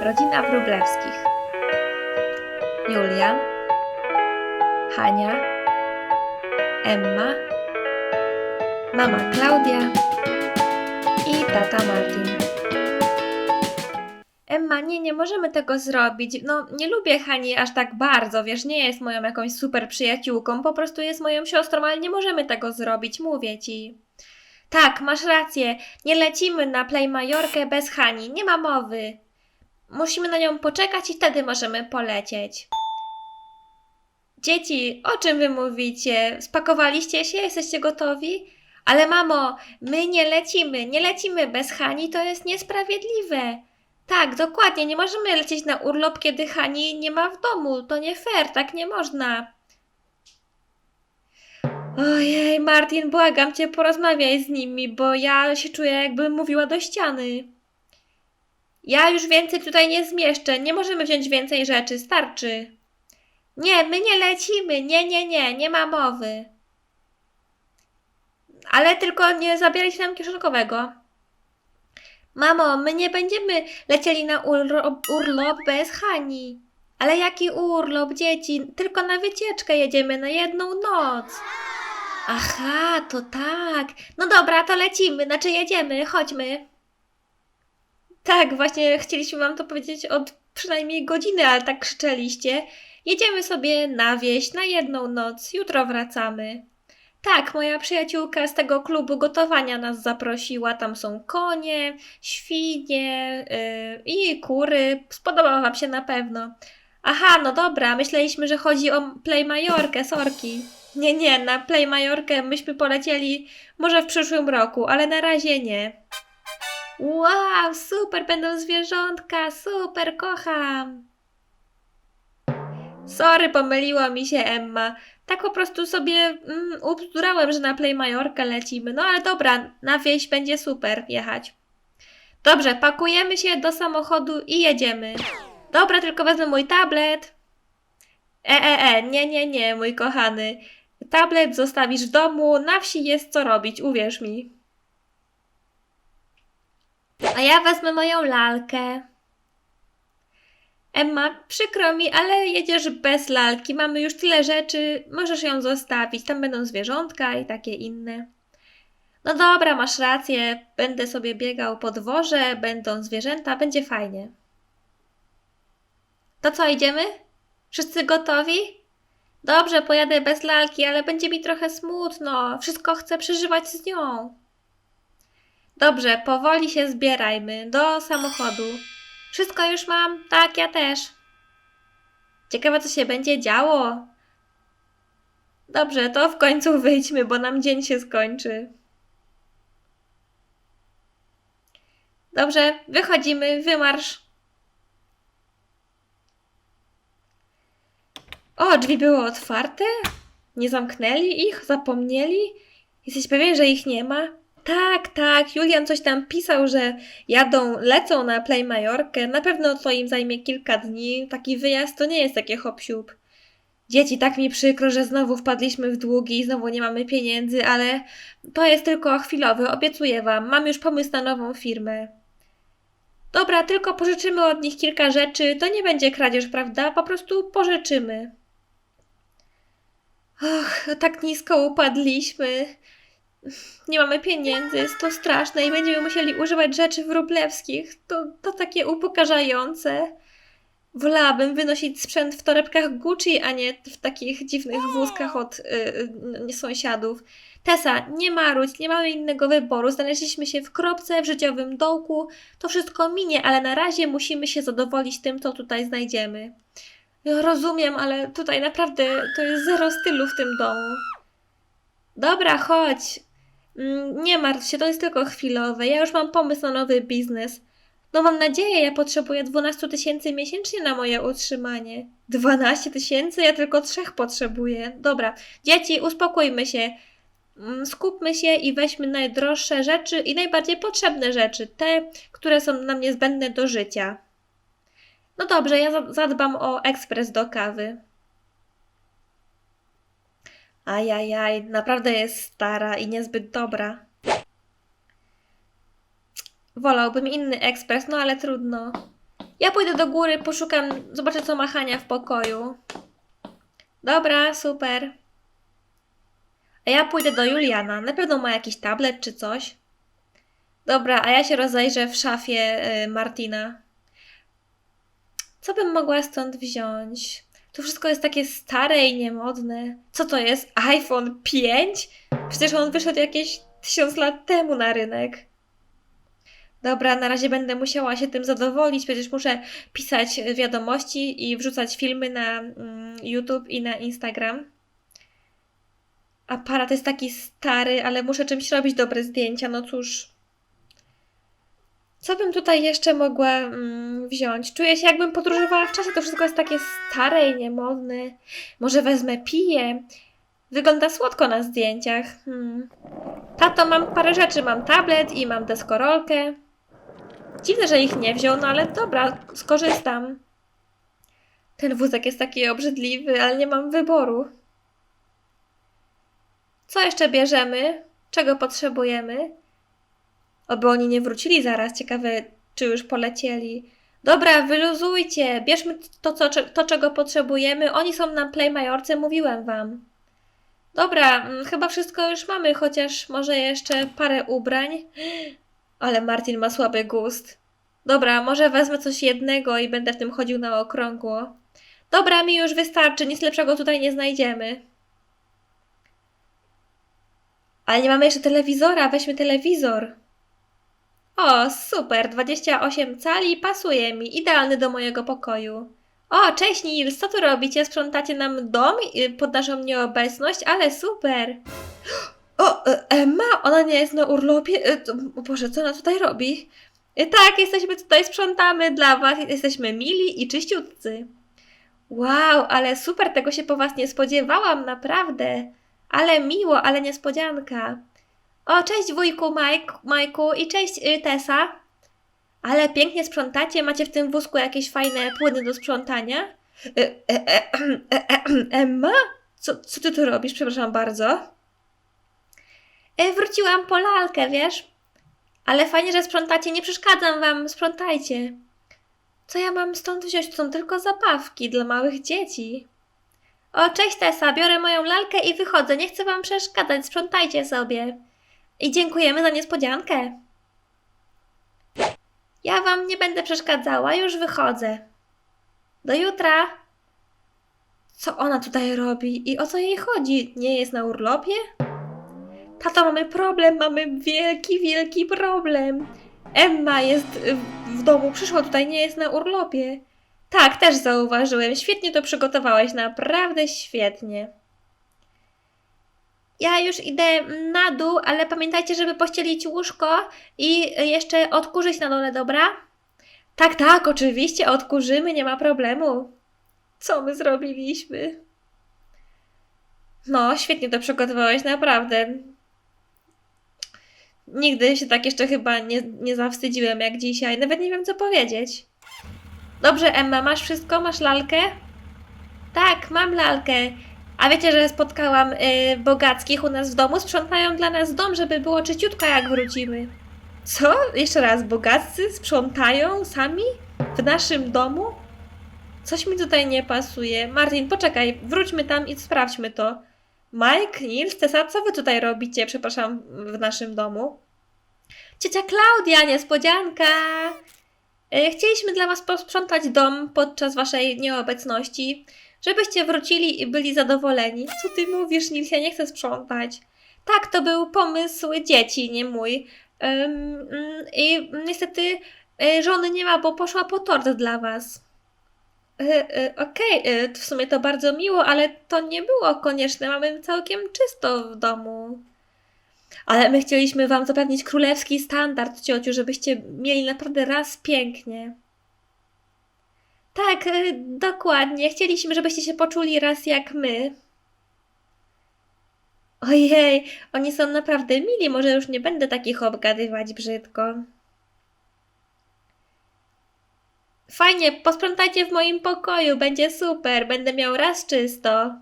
Rodzina Wróblewskich. Julia, Hania, Emma, mama Klaudia i tata Martin. Emma, nie, nie możemy tego zrobić. No, nie lubię Hani aż tak bardzo, wiesz, nie jest moją jakąś super przyjaciółką, po prostu jest moją siostrą, ale nie możemy tego zrobić, mówię ci. Tak, masz rację, nie lecimy na Play Majorkę bez Hani, nie ma mowy. Musimy na nią poczekać i wtedy możemy polecieć. Dzieci, o czym wy mówicie? Spakowaliście się? Jesteście gotowi? Ale mamo, my nie lecimy, nie lecimy bez Hani, to jest niesprawiedliwe. Tak, dokładnie, nie możemy lecieć na urlop, kiedy Hani nie ma w domu. To nie fair, tak nie można. Ojej, Martin, błagam cię, porozmawiaj z nimi, bo ja się czuję, jakbym mówiła do ściany. Ja już więcej tutaj nie zmieszczę, nie możemy wziąć więcej rzeczy, starczy. Nie, my nie lecimy, nie, nie, nie, nie ma mowy. Ale tylko nie zabierajcie nam kieszonkowego. Mamo, my nie będziemy lecieli na urlop, urlop bez Hani. Ale jaki urlop, dzieci? Tylko na wycieczkę jedziemy na jedną noc. Aha, to tak. No dobra, to lecimy, znaczy jedziemy, chodźmy. Tak, właśnie chcieliśmy wam to powiedzieć od przynajmniej godziny, ale tak krzyczeliście. Jedziemy sobie na wieś na jedną noc, jutro wracamy. Tak, moja przyjaciółka z tego klubu gotowania nas zaprosiła. Tam są konie, świnie yy, i kury. Spodoba wam się na pewno. Aha, no dobra, myśleliśmy, że chodzi o Play Majorkę, sorki. Nie, nie, na Play Majorkę myśmy polecieli może w przyszłym roku, ale na razie nie. Wow, super, będą zwierzątka, super, kocham. Sorry, pomyliła mi się Emma. Tak po prostu sobie mm, że na Play Majorkę lecimy. No ale dobra, na wieś będzie super jechać. Dobrze, pakujemy się do samochodu i jedziemy. Dobra, tylko wezmę mój tablet. E, e, e, nie, nie, nie, mój kochany. Tablet zostawisz w domu, na wsi jest co robić, uwierz mi. A ja wezmę moją lalkę. Emma, przykro mi, ale jedziesz bez lalki. Mamy już tyle rzeczy, możesz ją zostawić. Tam będą zwierzątka i takie inne. No dobra, masz rację. Będę sobie biegał po dworze, będą zwierzęta, będzie fajnie. To co, idziemy? Wszyscy gotowi? Dobrze, pojadę bez lalki, ale będzie mi trochę smutno. Wszystko chcę przeżywać z nią. Dobrze, powoli się zbierajmy do samochodu. Wszystko już mam? Tak, ja też. Ciekawe, co się będzie działo. Dobrze, to w końcu wyjdźmy, bo nam dzień się skończy. Dobrze, wychodzimy, wymarsz. O, drzwi były otwarte? Nie zamknęli ich? Zapomnieli? Jesteś pewien, że ich nie ma? Tak, tak, Julian coś tam pisał, że jadą, lecą na Play Majorkę. Na pewno to im zajmie kilka dni. Taki wyjazd to nie jest takie hop. Dzieci, tak mi przykro, że znowu wpadliśmy w długi i znowu nie mamy pieniędzy, ale to jest tylko chwilowy, obiecuję wam. Mam już pomysł na nową firmę. Dobra, tylko pożyczymy od nich kilka rzeczy. To nie będzie kradzież, prawda? Po prostu pożyczymy. Och, tak nisko upadliśmy. Nie mamy pieniędzy, jest to straszne i będziemy musieli używać rzeczy wróblewskich. To, to takie upokarzające. Wolałabym wynosić sprzęt w torebkach Gucci, a nie w takich dziwnych wózkach od y, y, sąsiadów. Tessa, nie marudź, nie mamy innego wyboru. Znaleźliśmy się w kropce, w życiowym dołku. To wszystko minie, ale na razie musimy się zadowolić tym, co tutaj znajdziemy. Rozumiem, ale tutaj naprawdę to jest zero stylu w tym domu. Dobra, chodź. Mm, Nie martw się, to jest tylko chwilowe. Ja już mam pomysł na nowy biznes. No mam nadzieję, ja potrzebuję 12 tysięcy miesięcznie na moje utrzymanie. 12 tysięcy? Ja tylko trzech potrzebuję. Dobra, dzieci, uspokójmy się. Mm, Skupmy się i weźmy najdroższe rzeczy i najbardziej potrzebne rzeczy. Te, które są nam niezbędne do życia. No dobrze, ja za- zadbam o ekspres do kawy. Ajajaj, naprawdę jest stara i niezbyt dobra. Wolałbym inny ekspres, no ale trudno. Ja pójdę do góry, poszukam, zobaczę co ma Hania w pokoju. Dobra, super. A ja pójdę do Juliana. Na pewno ma jakiś tablet czy coś. Dobra, a ja się rozejrzę w szafie y, Martina. Co bym mogła stąd wziąć? To wszystko jest takie stare i niemodne. Co to jest? iPhone 5? Przecież on wyszedł jakieś tysiąc lat temu na rynek. Dobra, na razie będę musiała się tym zadowolić, przecież muszę pisać wiadomości i wrzucać filmy na mm, YouTube i na Instagram. Aparat jest taki stary, ale muszę czymś robić dobre zdjęcia, no cóż. Co bym tutaj jeszcze mogła mm, wziąć? Czuję się jakbym podróżowała w czasie, to wszystko jest takie stare i niemodne. Może wezmę piję. Wygląda słodko na zdjęciach. Hmm. Tato, mam parę rzeczy. Mam tablet i mam deskorolkę. Dziwne, że ich nie wziął, no ale dobra, skorzystam. Ten wózek jest taki obrzydliwy, ale nie mam wyboru. Co jeszcze bierzemy? Czego potrzebujemy? Oby oni nie wrócili zaraz. Ciekawe, czy już polecieli. Dobra, wyluzujcie. Bierzmy to, co, to czego potrzebujemy. Oni są na Play Majorce, mówiłem wam. Dobra, mm, chyba wszystko już mamy, chociaż może jeszcze parę ubrań. Ale Martin ma słaby gust. Dobra, może wezmę coś jednego i będę w tym chodził na okrągło. Dobra, mi już wystarczy, nic lepszego tutaj nie znajdziemy. Ale nie mamy jeszcze telewizora, weźmy telewizor. O, super, 28 cali, pasuje mi, idealny do mojego pokoju. O, cześć Nils, co tu robicie? Sprzątacie nam dom pod naszą nieobecność, ale super. O, e, Emma, ona nie jest na urlopie? E, Boże, co ona tutaj robi? E, Tak, jesteśmy tutaj, sprzątamy dla was, jesteśmy mili i czyściutcy. Wow, ale super, tego się po was nie spodziewałam, naprawdę. Ale miło, ale niespodzianka. O, cześć wujku Mike, Majku i cześć y, Tessa. Ale pięknie sprzątacie, macie w tym wózku jakieś fajne płyny do sprzątania? E, e, e, Emma? Co, co ty tu robisz? Przepraszam bardzo. Wróciłam po lalkę, wiesz? Ale fajnie, że sprzątacie, nie przeszkadzam wam, sprzątajcie. Co ja mam stąd wziąć? To są tylko zabawki dla małych dzieci. O, cześć Tessa, biorę moją lalkę i wychodzę. Nie chcę wam przeszkadzać, sprzątajcie sobie. I dziękujemy za niespodziankę. Ja wam nie będę przeszkadzała, już wychodzę. Do jutra. Co ona tutaj robi i o co jej chodzi? Nie jest na urlopie? Tato, mamy problem, mamy wielki, wielki problem. Emma jest w domu, przyszła tutaj, nie jest na urlopie. Tak, też zauważyłem. Świetnie to przygotowałeś, naprawdę świetnie. Ja już idę na dół, ale pamiętajcie, żeby pościelić łóżko i jeszcze odkurzyć na dole, dobra? Tak, tak, oczywiście, odkurzymy, nie ma problemu. Co my zrobiliśmy? No, świetnie to przygotowałeś, naprawdę. Nigdy się tak jeszcze chyba nie, nie zawstydziłem jak dzisiaj. Nawet nie wiem, co powiedzieć. Dobrze, Emma, masz wszystko? Masz lalkę? Tak, mam lalkę. A wiecie, że spotkałam y, bogackich u nas w domu? Sprzątają dla nas dom, żeby było czyściutko, jak wrócimy. Co? Jeszcze raz, bogaccy sprzątają sami? W naszym domu? Coś mi tutaj nie pasuje. Martin, poczekaj, wróćmy tam i sprawdźmy to. Mike, Nils, Tessa, co wy tutaj robicie, przepraszam, w naszym domu? Ciocia Klaudia, niespodzianka! Y, Chcieliśmy dla was posprzątać dom podczas waszej nieobecności, żebyście wrócili i byli zadowoleni. Co ty mówisz, Nils? Ja nie chcę sprzątać. Tak, to był pomysł dzieci, nie mój. Mm, I niestety y, żony nie ma, bo poszła po tort dla was. Y, y, Okej, y, w sumie to bardzo miło, ale to nie było konieczne. Mamy całkiem czysto w domu. Ale my chcieliśmy wam zapewnić królewski standard, ciociu, żebyście mieli naprawdę raz pięknie. Tak, y, dokładnie. Chcieliśmy, żebyście się poczuli raz jak my. Ojej, oni są naprawdę mili, może już nie będę takich obgadywać brzydko. Fajnie, posprzątajcie w moim pokoju, będzie super, będę miał raz czysto.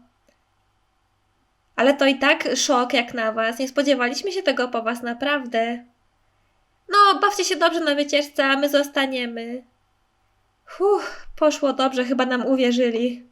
Ale to i tak szok jak na was, nie spodziewaliśmy się tego po was naprawdę. No, bawcie się dobrze na wycieczce, a my zostaniemy. Uff, poszło dobrze, chyba nam uwierzyli.